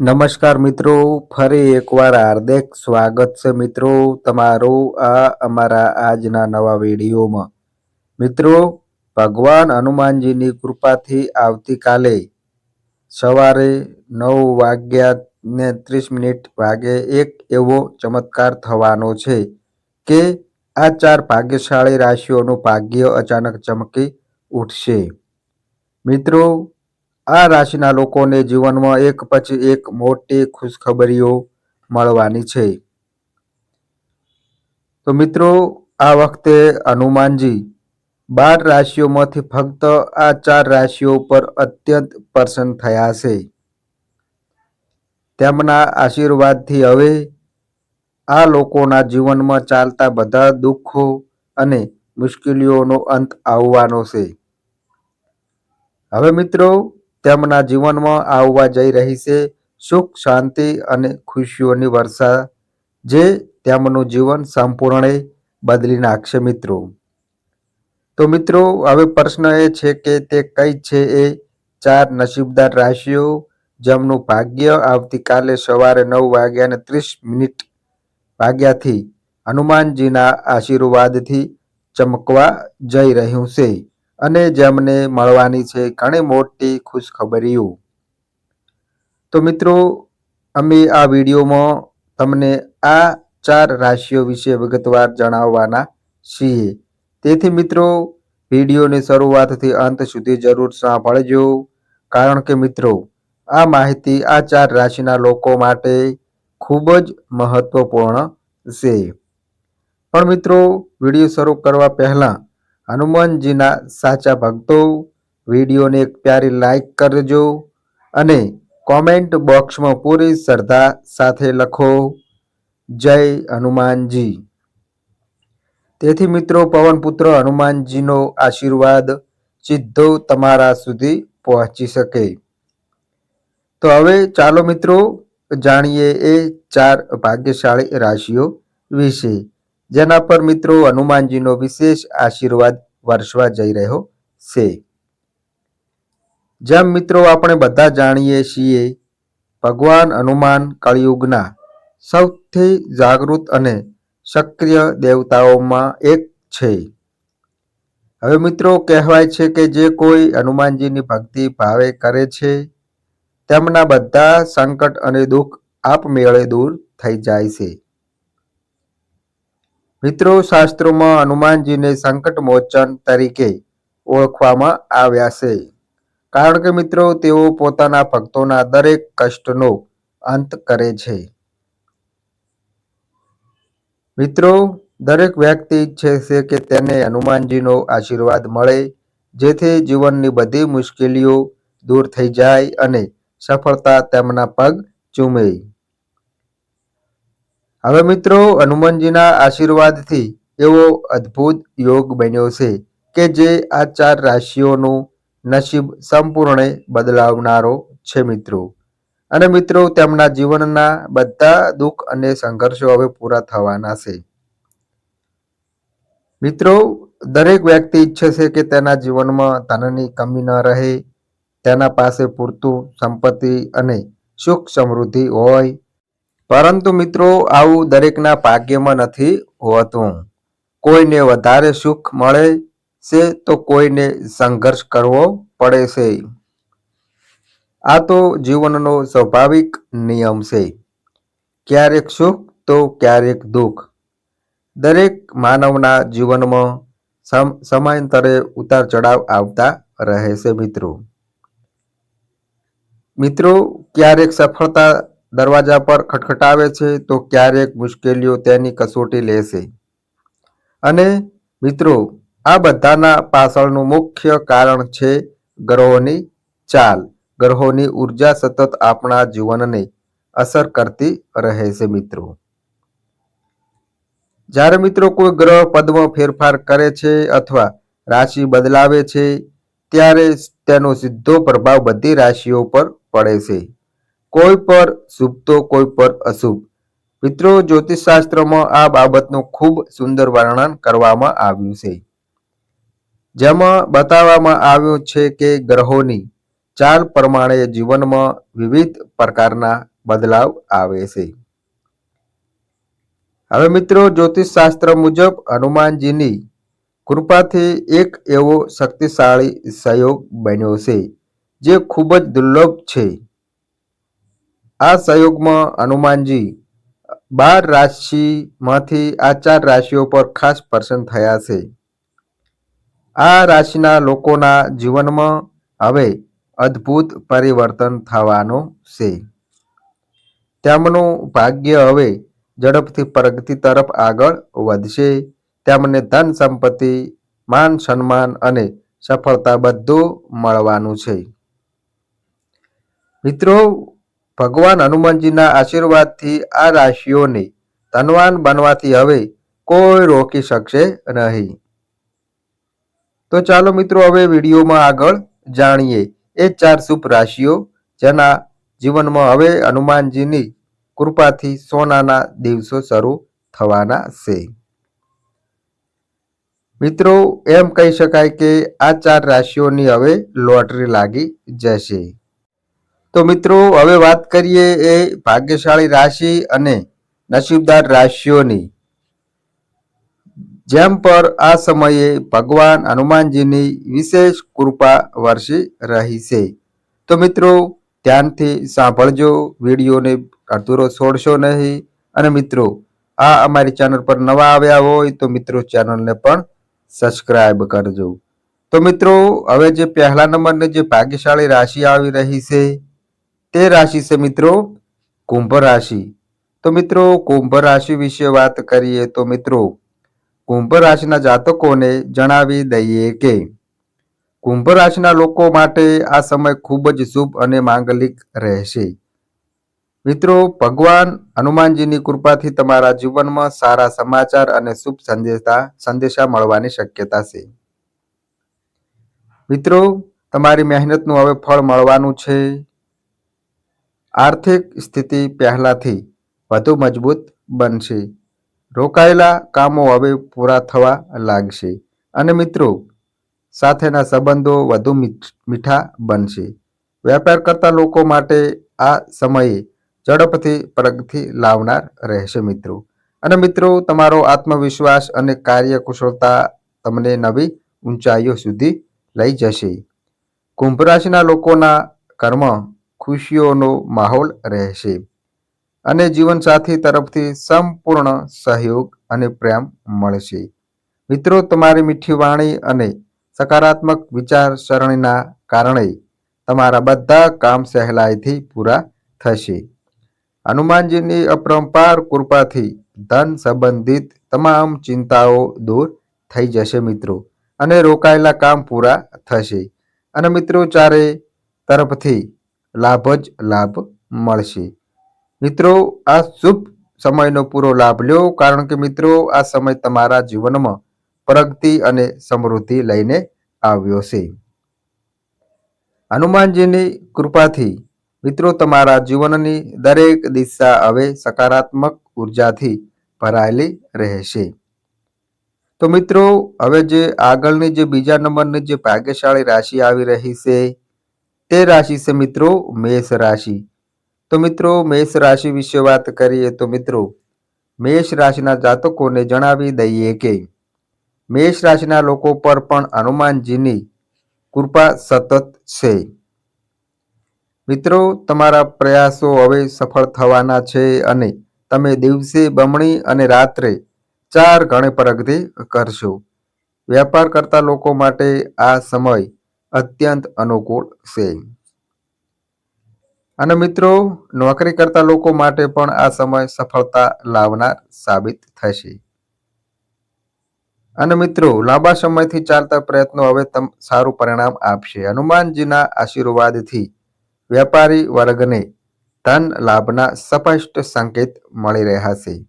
નમસ્કાર મિત્રો, ફરી એકવાર હાર્દિક સ્વાગત છે મિત્રો તમારું આ અમારા આજના નવા વિડીયોમાં. મિત્રો, ભગવાન હનુમાનજીની કૃપાથી આવતીકાલે સવારે નવ વાગ્યા ને ત્રીસ મિનિટ વાગે એક એવો ચમત્કાર થવાનો છે કે આ ચાર ભાગ્યશાળી રાશિઓનું ભાગ્ય અચાનક ચમકી ઉઠશે. મિત્રો આ રાશિના લોકોને જીવનમાં એક પછી એક મોટી ખુશખબરીઓ મળવાની છે. તો મિત્રો, આ વખતે હનુમાનજી બાર રાશિઓમાંથી ફક્ત આ ચાર રાશિઓ પર અત્યંત પ્રસન્ન થયા છે તેમના આશીર્વાદથી હવે આ લોકોના જીવનમાં ચાલતા બધા દુઃખો અને મુશ્કેલીઓનો અંત આવવાનો છે. હવે મિત્રો તેમના જીવનમાં આવવા જઈ રહી છે. સુખ, શાંતિ અને ખુશીઓની વર્ષા જે તેમનું જીવન સંપૂર્ણ બદલી નાખશે મિત્રો. તો મિત્રો, હવે પ્રશ્ન એ છે કે તે કઈ છે એ ચાર નસીબદાર રાશિઓ જેમનું ભાગ્ય આવતીકાલે સવારે નવ વાગ્યા અને ત્રીસ મિનિટ વાગ્યાથી હનુમાનજીના આશીર્વાદથી ચમકવા જઈ રહ્યું છે. અને જેમને મળવાની છે ઘણી મોટી ખુશખબરીઓ. તો મિત્રો, અમે આ વિડીયોમાં તમને આ ચાર રાશિઓ વિશે વિગતવાર જણાવવાના છીએ. તેથી મિત્રો, વિડીયોની શરૂઆતથી અંત સુધી જરૂર સાંભળજો. કારણ કે મિત્રો, આ માહિતી આ ચાર રાશિના લોકો માટે ખૂબ જ મહત્વપૂર્ણ છે. પણ મિત્રો, વીડિયો શરૂ કરવા પહેલાં હનુમાનજીના સાચા ભક્તો, વિડીયોને એક પ્યારી લાઈક કરજો અને કોમેન્ટ બોક્સમાં પૂરી શ્રદ્ધા સાથે લખો. જય હનુમાનજી. તેથી મિત્રો, પવનપુત્ર હનુમાનજીનો આશીર્વાદ સીધો તમારા સુધી પહોંચી શકે. તો હવે ચાલો મિત્રો, જાણીએ એ ચાર ભાગ્યશાળી રાશિઓ વિશે. જેના પર મિત્રો હનુમાનજીનો વિશેષ આશીર્વાદ વરસવા જઈ રહ્યો છે. જેમ મિત્રો આપણે બધા જાણીએ છીએ, ભગવાન હનુમાન કળિયુગના સૌથી જાગૃત અને સક્રિય દેવતાઓમાં એક છે. હવે મિત્રો કહેવાય છે કે જે કોઈ હનુમાનજીની ભક્તિ ભાવે કરે છે, તેમના બધા સંકટ અને દુઃખ આપમેળે દૂર થઈ જાય છે. મિત્રો, શાસ્ત્રોમાં હનુમાનજીને સંકટ મોચન તરીકે ઓળખવામાં આવ્યા છે. કારણ કે મિત્રો, તેઓ પોતાના ભક્તોના દરેક કષ્ટનો અંત કરે છે. મિત્રો, દરેક વ્યક્તિ ઈચ્છે છે કે તેને હનુમાનજીનો આશીર્વાદ મળે, જેથી જીવનની બધી મુશ્કેલીઓ દૂર થઈ જાય અને સફળતા તેમના પગ ચૂમે. હવે મિત્રો, હનુમાનજીના આશીર્વાદથી એવો અદ્ભુત યોગ બન્યો છે કે જે આ ચાર રાશિઓનું નસીબ સંપૂર્ણ બદલાવનારો છે મિત્રો. અને મિત્રો, તેમના જીવનના બધા દુઃખ અને સંઘર્ષો હવે પૂરા થવાના છે. મિત્રો, દરેક વ્યક્તિ ઈચ્છે છે કે તેના જીવનમાં ધનની કમી ન રહે, તેના પાસે પૂરતું સંપત્તિ અને સુખ સમૃદ્ધિ હોય પરંતુ મિત્રો, આવું દરેકના ભાગ્યમાં નથી હોતું. કોઈને વધારે સુખ મળે છે તો કોઈને સંઘર્ષ કરવો પડે છે. આ તો જીવનનો સ્વાભાવિક નિયમ છે. ક્યારેક સુખ તો ક્યારેક દુઃખ. દરેક માનવના જીવનમાં સમયાંતરે ઉતાર ચઢાવ આવતા રહે છે મિત્રો. મિત્રો, ક્યારેક સફળતા દરવાજા પર ખટખટાવે છે તો ક્યારેક મુશ્કેલીઓ તેની કસોટી લેશે. અને મિત્રો, આ બધાના પાછળનું મુખ્ય કારણ છે ગ્રહોની ચાલ. ગ્રહોની ઊર્જા સતત આપણા જીવનને અસર કરતી રહે છે મિત્રો. જ્યારે મિત્રો કોઈ ગ્રહ પદમાં ફેરફાર કરે છે અથવા રાશિ બદલાવે છે, ત્યારે તેનો સીધો પ્રભાવ બધી રાશિઓ પર પડે છે. કોઈ પર શુભ તો કોઈ પર અશુભ. મિત્રો, જ્યોતિષશાસ્ત્રમાં આ બાબતનું ખૂબ સુંદર વર્ણન કરવામાં આવ્યું છે. જેમાં બતાવવામાં આવ્યું છે કે ગ્રહોની ચાલ પ્રમાણે જીવનમાં વિવિધ પ્રકારના બદલાવ આવે છે. હવે મિત્રો જ્યોતિષ શાસ્ત્ર મુજબ હનુમાનજીની કૃપાથી એક એવો શક્તિશાળી સહયોગ બન્યો છે, જે ખૂબ જ દુર્લભ છે. આ સહયોગમાં હનુમાનજી બાર રાશિમાંથી આ ચાર રાશિઓ પર ખાસ પ્રસન્ન થયા છે. આ રાશિના લોકોના જીવનમાં હવે અદ્ભુત પરિવર્તન થવાનું છે. તેમનું ભાગ્ય હવે ઝડપથી પ્રગતિ તરફ આગળ વધશે. તેમને ધન સંપત્તિ, માન સન્માન અને સફળતા બધું મળવાનું છે. મિત્રો ભગવાન હનુમાનજીના આશીર્વાદથી આ રાશિઓને ધનવાન બનવાથી હવે કોઈ રોકી શકશે નહીં. તો ચાલો મિત્રો હવે વિડીયોમાં આગળ જાણીએ એ ચાર શુભ રાશિઓ જેના જીવનમાં હવે હનુમાનજીની કૃપાથી સોનાના દિવસો શરૂ થવાના છે. મિત્રો, એમ કહી શકાય કે આ ચાર રાશિઓની હવે લોટરી લાગી જશે. તો મિત્રો, હવે વાત કરીએ એ ભાગ્યશાળી રાશિ અને નસીબદાર રાશિઓની. જેમ પર આ સમયે ભગવાન હનુમાનજીની વિશેષ કૃપા વર્ષી રહી છે. તો મિત્રો, ધ્યાનથી સાંભળજો, વિડીયોને અધૂરો છોડશો નહીં. અને મિત્રો, આ અમારી ચેનલ પર નવા આવ્યા હોય તો મિત્રો ચેનલને પણ સબસ્ક્રાઈબ કરજો. તો મિત્રો, હવે જે પહેલા નંબરની જે ભાગ્યશાળી રાશિ આવી રહી છે તે રાશિ છે મિત્રો કુંભ રાશિ. તો મિત્રો કુંભ રાશિ વિશે વાત કરીએ તો મિત્રો કુંભ રાશિના જાતકોને જણાવી દઈએ કે કુંભ રાશિના લોકો માટે આ સમય ખૂબ જ શુભ અને માંગલિક રહેશે. મિત્રો ભગવાન હનુમાનજીની કૃપાથી તમારા જીવનમાં સારા સમાચાર અને શુભ સંદેશા સંદેશા મળવાની શક્યતા છે. મિત્રો તમારી મહેનતનું હવે ફળ મળવાનું છે. આર્થિક સ્થિતિ પહેલાંથી વધુ મજબૂત બનશે. રોકાયેલા કામો હવે પૂરા થવા લાગશે અને મિત્રો, સાથેના સંબંધો વધુ મીઠા બનશે. વેપાર કરતા લોકો માટે આ સમયે ઝડપથી પ્રગતિ લાવનાર રહેશે મિત્રો. અને મિત્રો, તમારો આત્મવિશ્વાસ અને કાર્યકુશળતા તમને નવી ઊંચાઈઓ સુધી લઈ જશે. કુંભ રાશિના લોકોના કર્મ ખુશીઓનો માહોલ રહેશે. અને જીવનસાથી તરફથી સંપૂર્ણ સહયોગ અને પ્રેમ મળશે. મિત્રો, તમારી મીઠી વાણી અને સકારાત્મક વિચારસરણીના કારણે તમારા બધા કામ સહેલાઈથી પૂરા થશે. હનુમાનજીની અપરંપાર કૃપાથી ધન સંબંધિત તમામ ચિંતાઓ દૂર થઈ જશે મિત્રો, અને રોકાયેલા કામ પૂરા થશે. અને મિત્રો, ચારે તરફથી લાભ જ લાભ મળશે. મિત્રો, આ શુભ સમયનો પૂરો લાભ લ્યો, કારણ કે મિત્રો, આ સમય તમારા જીવનમાં પ્રગતિ અને સમૃદ્ધિ લઈને આવ્યો છે. હનુમાનજીની કૃપાથી મિત્રો, તમારા જીવનની દરેક દિશા હવે સકારાત્મક ઉર્જાથી ભરાયેલી રહેશે. તો મિત્રો, હવે જે આગળની જે બીજા નંબરની જે ભાગ્યશાળી રાશિ આવી રહી છે તે રાશિ છે મિત્રો મેષ રાશિ. તો મિત્રો મેષ રાશિ વિશે વાત કરીએ તો મિત્રો મેષ રાશિના જાતકોને જણાવી દઈએ કે મેષ રાશિના લોકો પર પણ હનુમાનજીની કૃપા સતત છે. મિત્રો તમારા પ્રયાસો હવે સફળ થવાના છે અને તમે દિવસે બમણી અને રાત્રે ચાર ગણે પ્રગતિ કરશો. વેપાર કરતા લોકો માટે આ સમય અત્યંત અનુકૂળ છે. અને મિત્રો, નોકરી કરતા લોકો માટે પણ આ સમય સફળતા લાવનાર સાબિત થશે. અને મિત્રો, લાંબા સમયથી ચાલતા પ્રયત્નો હવે સારું પરિણામ આપશે. હનુમાનજીના આશીર્વાદથી વેપારી વર્ગને ધન લાભના સ્પષ્ટ સંકેત મળી રહ્યા છે.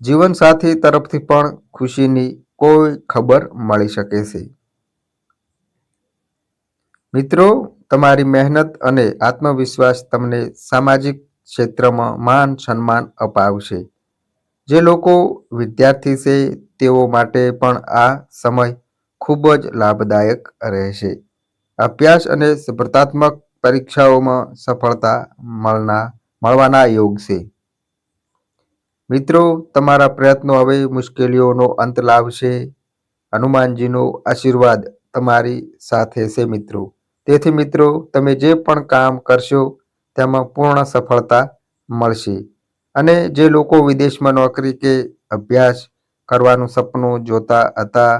જીવનસાથી તરફથી પણ ખુશીની કોઈ ખબર મળી શકે છે. મિત્રો, તમારી મહેનત અને આત્મવિશ્વાસ તમને સામાજિક ક્ષેત્રમાં માન સન્માન અપાવશે. જે લોકો વિદ્યાર્થી છે, તેઓ માટે પણ આ સમય ખૂબ જ લાભદાયક રહેશે. અભ્યાસ અને સ્પર્ધાત્મક પરીક્ષાઓમાં સફળતા મળના, મળવાના યોગ છે. મિત્રો, તમારા પ્રયત્નો હવે મુશ્કેલીઓનો અંત લાવશે. હનુમાનજીનો આશીર્વાદ તમારી સાથે છે, મિત્રો. તેથી મિત્રો, તમે જે પણ કામ કરશો, તેમાં પૂર્ણ સફળતા મળશે. અને જે લોકો વિદેશમાં નોકરી કે અભ્યાસ કરવાનું સપનું જોતા હતા,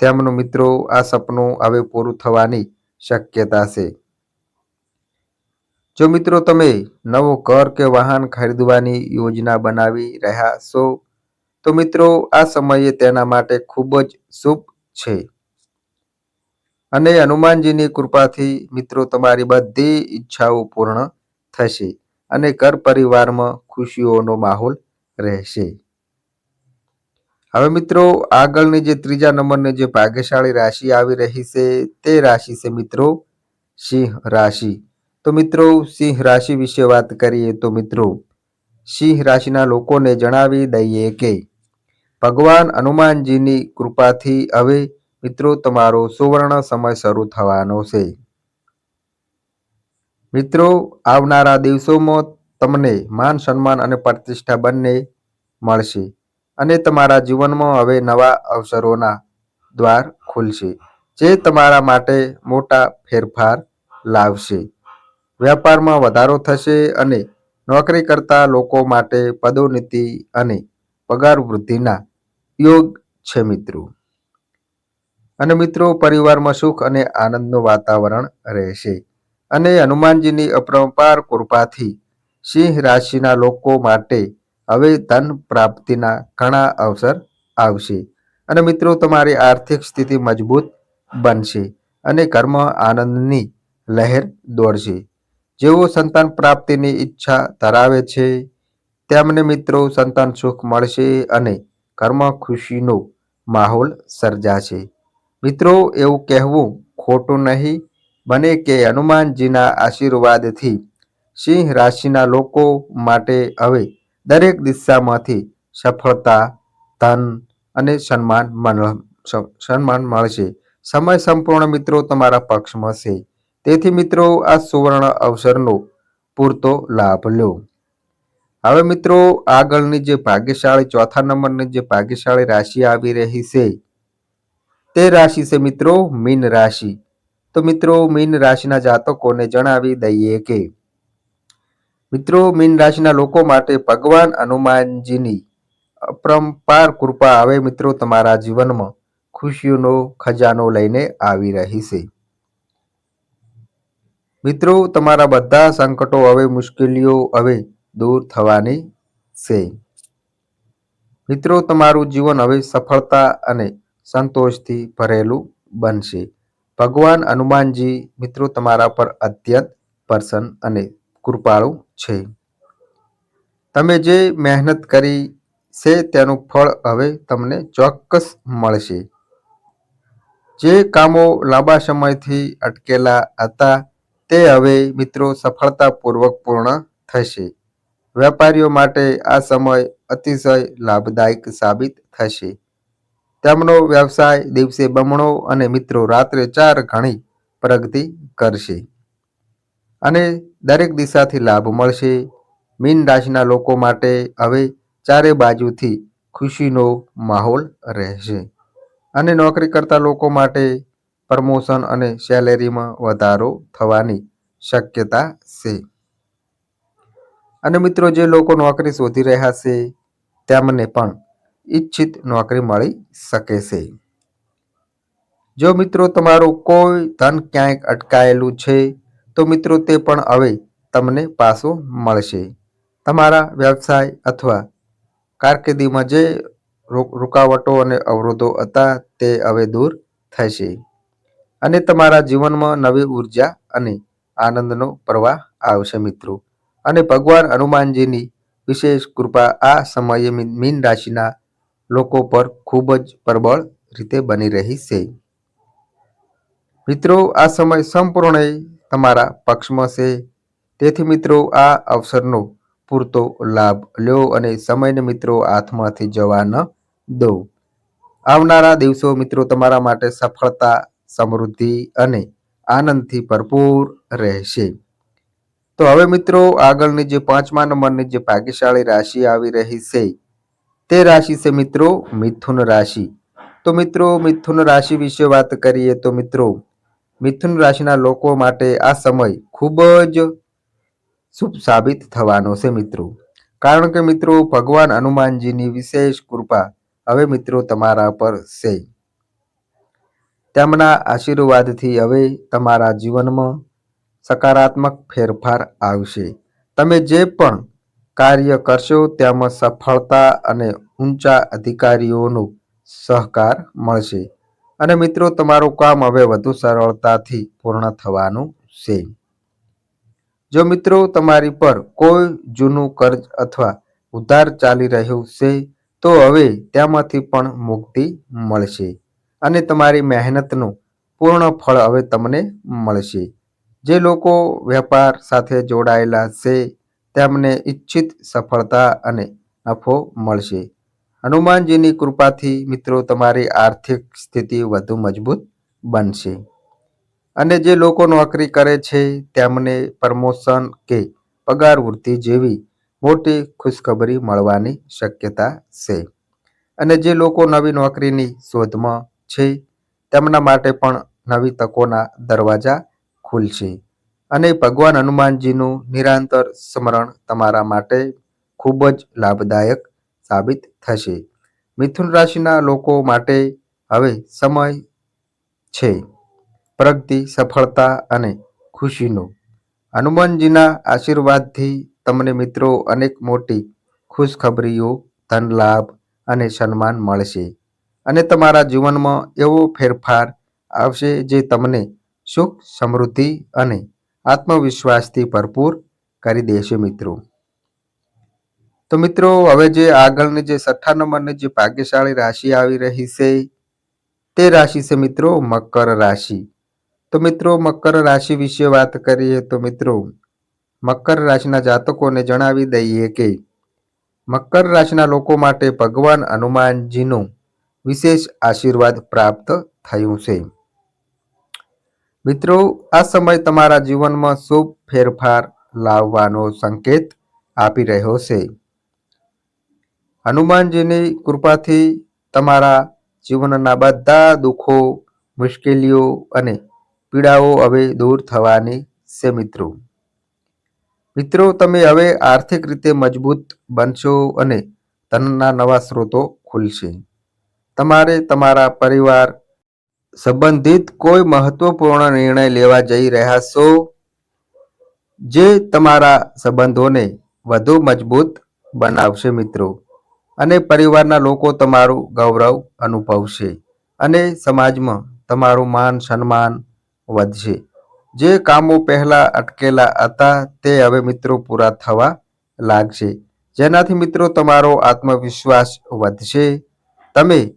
તેમનું મિત્રો આ સપનું હવે પૂરું થવાની શક્યતા છે. જો મિત્રો તમે નવું ઘર કે વાહન ખરીદવાની યોજના બનાવી રહ્યા છો, તો મિત્રો આ સમયે તેના માટે ખૂબ જ શુભ છે. અને હનુમાનજીની કૃપાથી મિત્રો, તમારી બધી ઈચ્છાઓ પૂર્ણ થશે અને ઘર પરિવારમાં ખુશીઓનો માહોલ રહેશે. હવે મિત્રો, આગળની જે ત્રીજા નંબરની જે ભાગ્યશાળી રાશિ આવી રહી છે, તે રાશિ છે મિત્રો, સિંહ રાશિ. તો મિત્રો, સિંહ રાશિ વિશે વાત કરીએ તો મિત્રો, સિંહ રાશિના લોકોને જણાવી દઈએ કે ભગવાન હનુમાનજીની કૃપાથી હવે મિત્રો, તમારો સુવર્ણ સમય શરૂ થવાનો છે. મિત્રો, આવનારા દિવસોમાં તમને માન, સન્માન અને પ્રતિષ્ઠા બંને મળશે અને તમારા જીવનમાં હવે નવા અવસરોના દ્વાર ખુલશે, જે તમારા માટે મોટા ફેરફાર લાવશે. વ્યાપારમાં વધારો થશે અને નોકરી કરતા લોકો માટે પદોન્નતિ અને પગાર વૃદ્ધિના યોગ છે મિત્રો. અને મિત્રો, પરિવારમાં સુખ અને આનંદનું વાતાવરણ રહેશે. અને હનુમાનજીની અપરંપાર કૃપાથી સિંહ રાશિના લોકો માટે હવે ધન પ્રાપ્તિના ઘણા અવસર આવશે. અને મિત્રો, તમારી આર્થિક સ્થિતિ મજબૂત બનશે અને ઘરમાં આનંદની લહેર દોડશે જેઓ સંતાન પ્રાપ્તિની ઈચ્છા ધરાવે છે, તેમને મિત્રો સંતાન સુખ મળશે અને ઘરમાં ખુશીનો માહોલ સર્જાશે. મિત્રો, એવું કહેવું ખોટું નહીં. બને કે હનુમાનજીના આશીર્વાદથી સિંહ રાશિના લોકો માટે હવે દરેક દિશામાંથી સફળતા, ધન અને સન્માન સન્માન મળશે. સમય સંપૂર્ણ મિત્રો તમારા પક્ષમાં છે તેથી મિત્રો, આ સુવર્ણ અવસરનો પૂરતો લાભ લો. હવે મિત્રો, આગળની જે ભાગ્યશાળી ચોથા નંબરની જે ભાગ્યશાળી રાશિ આવી રહી છે તે રાશિ છે મિત્રો મીન રાશિ. તો મિત્રો મીન રાશિના જાતકોને જણાવી દઈએ કે મિત્રો મીન રાશિના લોકો માટે ભગવાન હનુમાનજીની અપરંપાર કૃપા હવે મિત્રો તમારા જીવનમાં. ખુશીઓનો ખજાનો લઈને આવી રહી છે. મિત્રો તમારા બધા સંકટો હવે મુશ્કેલીઓ હવે દૂર થવાની છે. મિત્રો તમારું જીવન હવે સફળતા અને સંતોષથી ભરેલું બનશે. ભગવાન હનુમાનજી મિત્રો તમારા પર અત્યંત પ્રસન્ન અને કૃપાળુ છે. તમે જે મહેનત કરી છે તેનું ફળ હવે તમને ચોક્કસ મળશે. જે કામો લાંબા સમયથી અટકેલા હતા તે હવે મિત્રો સફળતાપૂર્વક પૂર્ણ થશે. વેપારીઓ માટે આ સમય અતિશય લાભદાયક સાબિત થશે. તેમનો વ્યવસાય દિવસે બમણો અને મિત્રો રાત્રે ચાર ઘણી પ્રગતિ કરશે. અને દરેક દિશાથી લાભ મળશે. મીન રાશિના લોકો માટે હવે ચારે બાજુથી ખુશીનો માહોલ રહેશે. અને નોકરી કરતા લોકો માટે પ્રમોશન અને સેલેરીમાં વધારો થવાની શક્યતા છે. અને મિત્રો, જે લોકો નોકરી શોધી રહ્યા છે, તેમને પણ ઈચ્છિત નોકરી મળી શકે છે. જો મિત્રો તમારું કોઈ ધન ક્યાંક અટકાયેલું છે, તો મિત્રો તે પણ હવે તમને પાછું મળશે. તમારા વ્યવસાય અથવા કારકિર્દીમાં જે રૂકાવટો અને અવરોધો હતા તે હવે દૂર થશે. અને તમારા જીવનમાં નવી ઊર્જા અને આનંદનો પ્રવાહ આવશે મિત્રો. અને ભગવાન હનુમાનજીની વિશેષ કૃપા આ સમયે મીન રાશિના લોકો પર ખૂબ જ પ્રબળ રીતે બની રહી છે. મિત્રો, આ સમય સંપૂર્ણ તમારા પક્ષમાં છે. તેથી મિત્રો, આ અવસરનો પૂરતો લાભ લ્યો અને સમયને મિત્રો હાથમાંથી જવા ન દો. આવનારા દિવસો મિત્રો તમારા માટે સફળતા, સમૃદ્ધિ અને આનંદથી ભરપૂર રહેશે. તો હવે મિત્રો, આગળની જે પાંચમા નંબરની જે ભાગ્યશાળી રાશિ આવી રહી છે તે રાશિ છે મિત્રો મિથુન રાશિ. તો મિત્રો મિથુન રાશિ વિશે વાત કરીએ તો મિત્રો મિથુન રાશિના લોકો માટે આ સમય ખૂબ જ શુભ સાબિત થવાનો છે મિત્રો. કારણ કે મિત્રો ભગવાન હનુમાનજીની વિશેષ કૃપા હવે મિત્રો તમારા પર છે. તેમના આશીર્વાદથી હવે તમારા જીવનમાં સકારાત્મક ફેરફાર આવશે. તમે જે પણ કાર્ય કરશો તેમાં સફળતા અને ઊંચા અધિકારીઓનો સહકાર મળશે. અને મિત્રો, તમારું કામ હવે વધુ સરળતાથી પૂર્ણ થવાનું છે. જો મિત્રો, તમારી પર કોઈ જૂનું કર્જ અથવા ઉધાર ચાલી રહ્યું છે, તો હવે તેમાંથી પણ મુક્તિ મળશે અને તમારી મહેનતનું પૂર્ણ ફળ હવે તમને મળશે. જે લોકો વેપાર સાથે જોડાયેલા છે તેમને ઈચ્છિત સફળતા અને નફો મળશે. હનુમાનજીની કૃપાથી મિત્રો તમારી આર્થિક સ્થિતિ વધુ મજબૂત બનશે. અને જે લોકો નોકરી કરે છે તેમને પ્રમોશન કે પગાર વૃદ્ધિ જેવી મોટી ખુશખબરી મળવાની શક્યતા છે. અને જે લોકો નવી નોકરીની શોધમાં છે તેમના માટે પણ નવી તકોના દરવાજા ખુલશે. અને ભગવાન હનુમાનજીનું નિરંતર સ્મરણ તમારા માટે ખૂબ જ લાભદાયક સાબિત થશે. મિથુન રાશિના લોકો માટે હવે સમય છે. પ્રગતિ, સફળતા અને ખુશીનો. હનુમાનજીના આશીર્વાદથી તમને મિત્રો અનેક મોટી ખુશખબરીઓ ધન લાભ અને સન્માન મળશે. અને તમારા જીવનમાં એવો ફેરફાર આવશે જે તમને સુખ, સમૃદ્ધિ અને આત્મવિશ્વાસથી ભરપૂર કરી દેશે મિત્રો. તો મિત્રો, હવે જે આગળની જે છઠ્ઠા નંબરની જે ભાગ્યશાળી રાશિ આવી રહી છે, તે રાશિ છે મિત્રો મકર રાશિ. તો મિત્રો, મકર રાશિ વિશે વાત કરીએ તો મિત્રો, મકર રાશિના જાતકોને જણાવી દઈએ કે, મકર રાશિના લોકો માટે ભગવાન હનુમાનજીનું વિશેષ આશીર્વાદ પ્રાપ્ત થયું છે. મિત્રો, આ સમય તમારા જીવનમાં શુભ ફેરફાર લાવવાનો સંકેત આપી રહ્યો છે. હનુમાનજીની કૃપાથી તમારા જીવનના બધા દુઃખો, મુશ્કેલીઓ અને પીડાઓ હવે દૂર થવાની છે મિત્રો. મિત્રો, તમે હવે આર્થિક રીતે મજબૂત બનશો અને ધનના નવા સ્ત્રોતો ખુલશે. તમારે તમારા પરિવાર સંબંધિત કોઈ મહત્વપૂર્ણ નિર્ણય લેવા જઈ રહ્યા છો? જે તમારા સંબંધોને વધુ મજબૂત બનાવશે મિત્રો. અને પરિવારના લોકો તમારું ગૌરવ અનુભવશે. અને સમાજમાં તમારું માન સન્માન વધશે. જે કામો પહેલાં અટકેલા હતા તે હવે મિત્રો પૂરા થવા લાગશે. જેનાથી મિત્રો તમારો આત્મવિશ્વાસ વધશે. તમે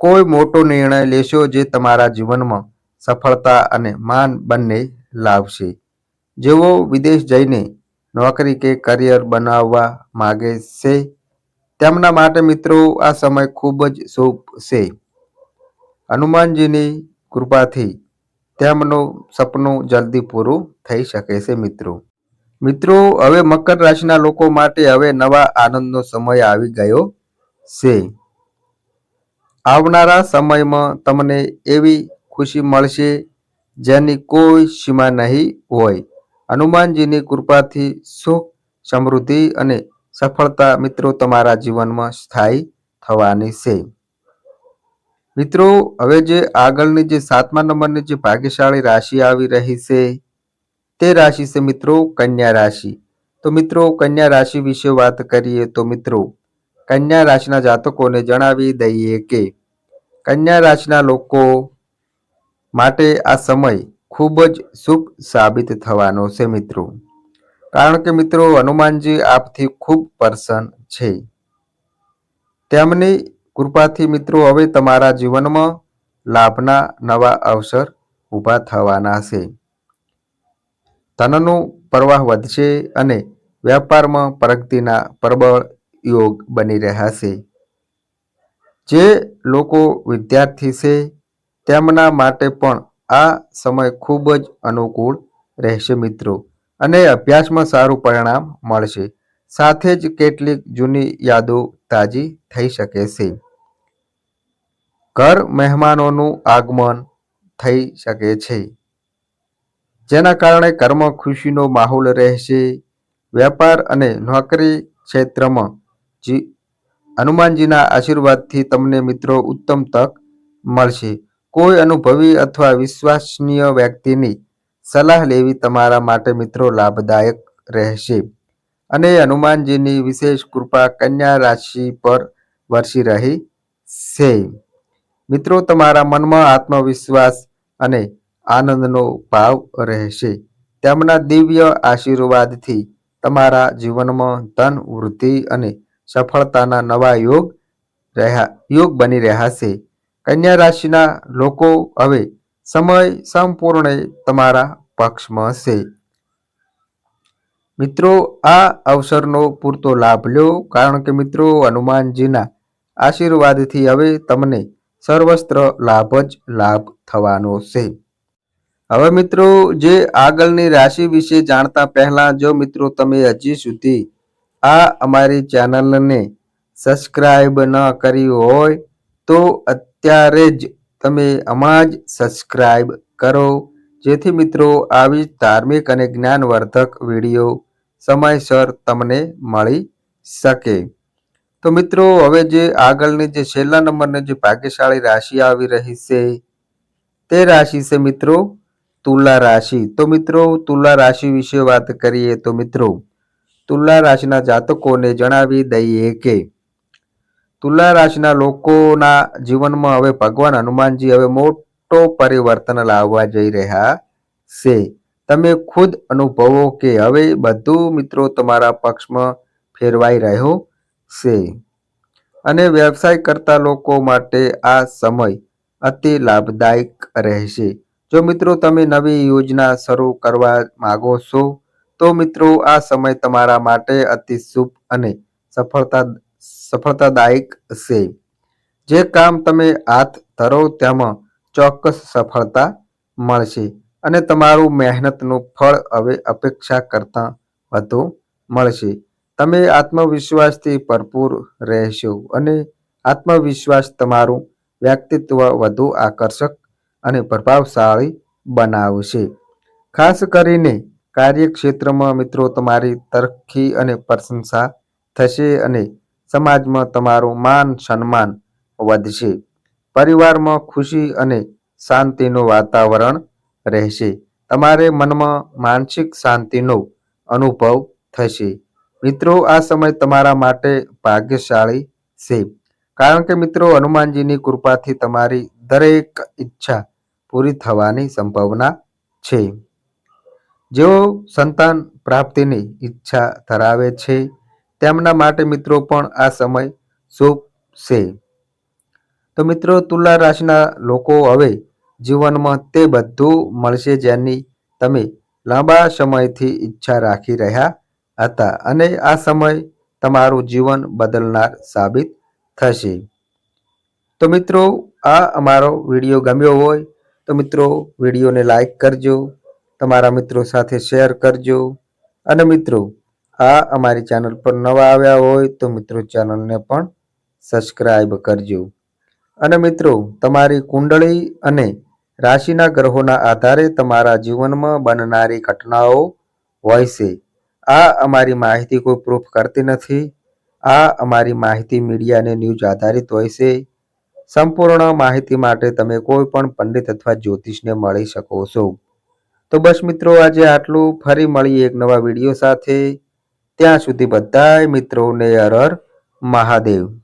કોઈ મોટો નિર્ણય લેશો જે તમારા જીવનમાં સફળતા અને માન બંને લાવશે. જેઓ વિદેશ જઈને નોકરી કે કરિયર બનાવવા માગે છે, તેમના માટે મિત્રો આ સમય ખૂબ જ શુભ છે. હનુમાનજીની કૃપાથી તેમનું સપનું જલ્દી પૂરું થઈ શકે છે મિત્રો. મિત્રો, હવે મકર રાશિના લોકો માટે હવે નવા આનંદનો સમય આવી ગયો છે. આવનારા સમયમાં તમને એવી ખુશી મળશે જેની કોઈ સીમા નહીં હોય. હનુમાનજીની કૃપાથી સુખ, સમૃદ્ધિ અને સફળતા મિત્રો તમારા જીવનમાં સ્થાયી થવાની છે. મિત્રો, હવે જે આગળની જે સાતમા નંબરની જે ભાગ્યશાળી રાશિ આવી રહી છે, તે રાશિ છે મિત્રો કન્યા રાશિ. તો મિત્રો, કન્યા રાશિ વિશે વાત કરીએ તો મિત્રો કન્યા રાશિના જાતકોને જણાવી દઈએ કે કન્યા રાશિના લોકો માટે આ સમય ખૂબ જ શુભ સાબિત થવાનો છે મિત્રો. કારણ કે મિત્રો, હનુમાનજી આપથી ખૂબ પ્રસન્ન છે. તેમની કૃપાથી મિત્રો, હવે તમારા જીવનમાં લાભના નવા અવસર ઊભા થવાના છે. ધનનો પ્રવાહ વધશે અને વેપારમાં પ્રગતિના પ્રબળ યોગ બની રહ્યા છે. જે લોકો વિદ્યાર્થી છે, તેમના માટે પણ આ સમય ખૂબ જ અનુકૂળ રહેશે મિત્રો અને અભ્યાસમાં સારું પરિણામ મળશે. સાથે જ કેટલીક જૂની યાદો તાજી થઈ શકે છે. ઘર મહેમાનોનું આગમન થઈ શકે છે. જેના કારણે કર્મ ખુશીનો માહોલ રહેશે. વેપાર અને નોકરી ક્ષેત્રમાં જી, હનુમાનજીના આશીર્વાદથી તમને મિત્રો ઉત્તમ તક મળશે. કોઈ અનુભવી અથવા વિશ્વસનીય વ્યક્તિની સલાહ લેવી તમારા માટે મિત્રો લાભદાયક રહેશે. અને હનુમાનજીની વિશેષ કૃપા કન્યા રાશિ પર વરસી રહી છે. મિત્રો, તમારા મનમાં આત્મવિશ્વાસ અને આનંદનો ભાવ રહેશે. તેમના દિવ્ય આશીર્વાદથી તમારા જીવનમાં ધન, વૃદ્ધિ અને સફળતાના નવા યોગ રહ્યા, યોગ બની રહ્યા છે. કન્યા રાશિના લોકો હવે સમય સંપૂર્ણ તમારા પક્ષમાં છે. મિત્રો, આ અવસરનો પૂરતો લાભ લો, કારણ કે મિત્રો, હનુમાનજીના આશીર્વાદથી હવે તમને સર્વસ્ત્ર લાભ જ લાભ થવાનો છે. હવે મિત્રો, જે આગળની રાશિ વિશે જાણતા પહેલા જો મિત્રો તમે હજી સુધી આ અમારી ચેનલને સબસ્ક્રાઈબ ન કરી હોય તો અત્યારે જ તમે હમણાં જ સબસ્ક્રાઈબ કરો. જેથી મિત્રો આવી ધાર્મિક અને જ્ઞાનવર્ધક વીડિયો સમયસર તમને મળી શકે. તો મિત્રો, હવે જે આગળની જે છેલ્લા નંબરની જે ભાગ્યશાળી રાશિ આવી રહી છે, તે રાશિ છે મિત્રો તુલા રાશિ. તો મિત્રો, તુલા રાશિ વિશે વાત કરીએ તો મિત્રો તુલા રાશિના જાતકોને જણાવી દઈએ કે તુલા રાશિના લોકોના જીવનમાં હવે ભગવાન હનુમાનજી હવે મોટો પરિવર્તન લાવવા જઈ રહ્યા છે. તમે ખુદ અનુભવો કે હવે બધું મિત્રો તમારા પક્ષમાં ફેરવાઈ રહ્યો છે. અને વ્યવસાય કરતા લોકો માટે આ સમય અતિ લાભદાયક રહેશે. જો મિત્રો તમે નવી યોજના શરૂ કરવા માગો છો તો મિત્રો, આ સમય તમારા માટે અતિ શુભ અને સફળતા, સફળતાદાયક છે. જે કામ તમે હાથ ધરો, તેમાં ચોક્કસ સફળતા મળશે અને તમારું મહેનતનું ફળ હવે અપેક્ષા કરતાં વધુ મળશે. તમે આત્મવિશ્વાસથી ભરપૂર રહેશો અને આત્મવિશ્વાસ તમારું વ્યક્તિત્વ વધુ આકર્ષક અને પ્રભાવશાળી બનાવશે. ખાસ કરીને કાર્યક્ષેત્રમાં મિત્રો તમારી તરક્કી અને પ્રશંસા થશે અને સમાજમાં તમારું માન સન્માન વધશે. પરિવારમાં ખુશી અને શાંતિનું વાતાવરણ રહેશે. તમારે મનમાં માનસિક શાંતિનો અનુભવ થશે. મિત્રો, આ સમય તમારા માટે ભાગ્યશાળી છે. કારણ કે મિત્રો, હનુમાનજીની કૃપાથી તમારી દરેક ઈચ્છા પૂરી થવાની સંભાવના છે. જેઓ સંતાન પ્રાપ્તિની ઈચ્છા ધરાવે છે, તેમના માટે મિત્રો પણ આ સમય શુભ છે. તો મિત્રો, તુલા રાશિના લોકો હવે જીવનમાં તે બધું મળશે જેની તમે લાંબા સમયથી ઈચ્છા રાખી રહ્યા હતા અને આ સમય તમારું જીવન બદલનાર સાબિત થશે. તો મિત્રો, આ અમારો વીડિયો ગમ્યો હોય તો મિત્રો, વિડીયોને લાઈક કરજો. તમારા મિત્રો સાથે શેર કરજો. અને મિત્રો, આ અમારી ચેનલ પર નવા આવ્યા હોય તો મિત્રો ચેનલને પણ સબસ્ક્રાઈબ કરજો. અને મિત્રો, તમારી કુંડળી અને રાશિના ગ્રહોના આધારે તમારા જીવનમાં બનનારી ઘટનાઓ હોય છે. આ અમારી માહિતી કોઈ પ્રૂફ કરતી નથી. આ અમારી માહિતી મીડિયા અને ન્યૂઝ આધારિત હોય છે. સંપૂર્ણ માહિતી માટે તમે કોઈ પણ પંડિત અથવા જ્યોતિષને મળી શકો છો. તો બસ મિત્રો, આજે આટલું. ફરી મળીએ એક નવા વીડિયો સાથે. ત્યાં સુધી બધાય મિત્રોને હર મહાદેવ.